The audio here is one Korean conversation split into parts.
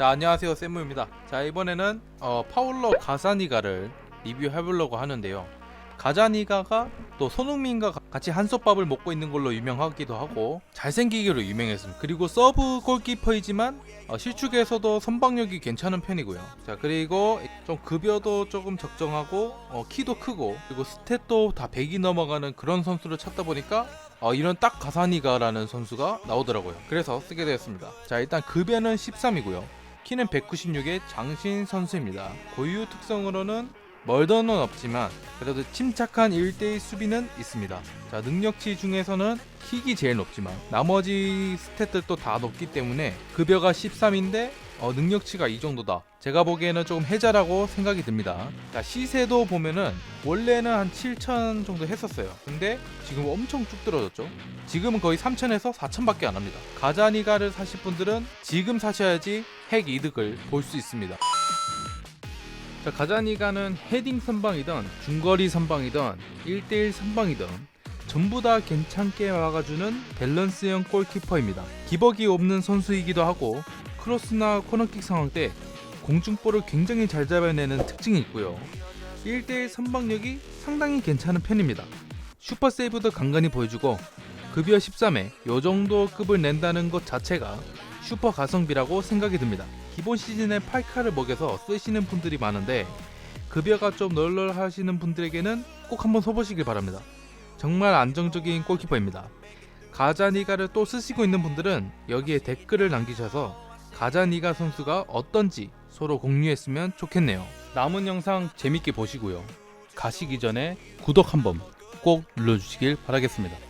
자 안녕하세요 쌤무입니다 자 이번에는 어, 파울러 가자니가를 리뷰해보려고 하는데요 가자니가가 또 손흥민과 가- 같이 한솥밥을 먹고 있는 걸로 유명하기도 하고 잘생기기로 유명했습니다 그리고 서브 골키퍼이지만 어, 실축에서도 선방력이 괜찮은 편이고요 자 그리고 좀 급여도 조금 적정하고 어, 키도 크고 그리고 스탯도 다 100이 넘어가는 그런 선수를 찾다 보니까 어, 이런 딱 가사니가라는 선수가 나오더라고요. 그래서 쓰게 되었습니다. 자, 일단 급여는 13이고요. 키는 196의 장신 선수입니다. 고유 특성으로는 멀더는 없지만 그래도 침착한 1대1 수비는 있습니다. 자, 능력치 중에서는 킥이 제일 높지만 나머지 스탯들도 다 높기 때문에 급여가 13인데 어, 능력치가 이 정도다. 제가 보기에는 조금 해자라고 생각이 듭니다. 자, 시세도 보면은 원래는 한 7천 정도 했었어요. 근데 지금 엄청 쭉 떨어졌죠. 지금은 거의 3천에서 4천밖에 안 합니다. 가자니가를 사실 분들은 지금 사셔야지 핵 이득을 볼 수 있습니다. 자, 가자니가는 헤딩 선방이든 중거리 선방이든 1대1 선방이든 전부 다 괜찮게 막아주는 밸런스형 골키퍼입니다. 기복이 없는 선수이기도 하고 크로스나 코너킥 상황 때 공중볼을 굉장히 잘 잡아내는 특징이 있고요. 1대1 선방력이 상당히 괜찮은 편입니다. 슈퍼 세이브도 간간히 보여주고 급여 13에 요 정도 급을 낸다는 것 자체가 슈퍼 가성비라고 생각이 듭니다. 기본 시즌에 8카를 먹여서 쓰시는 분들이 많은데 급여가 좀 널널하시는 분들에게는 꼭 한번 써보시길 바랍니다. 정말 안정적인 골키퍼입니다. 가자니가를 또 쓰시고 있는 분들은 여기에 댓글을 남기셔서 가자니가 선수가 어떤지 서로 공유했으면 좋겠네요. 남은 영상 재밌게 보시고요. 가시기 전에 구독 한번 꼭 눌러주시길 바라겠습니다.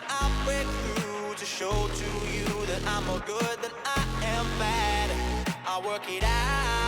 now I break through to show to you that I'm more good than I am bad. I work it out.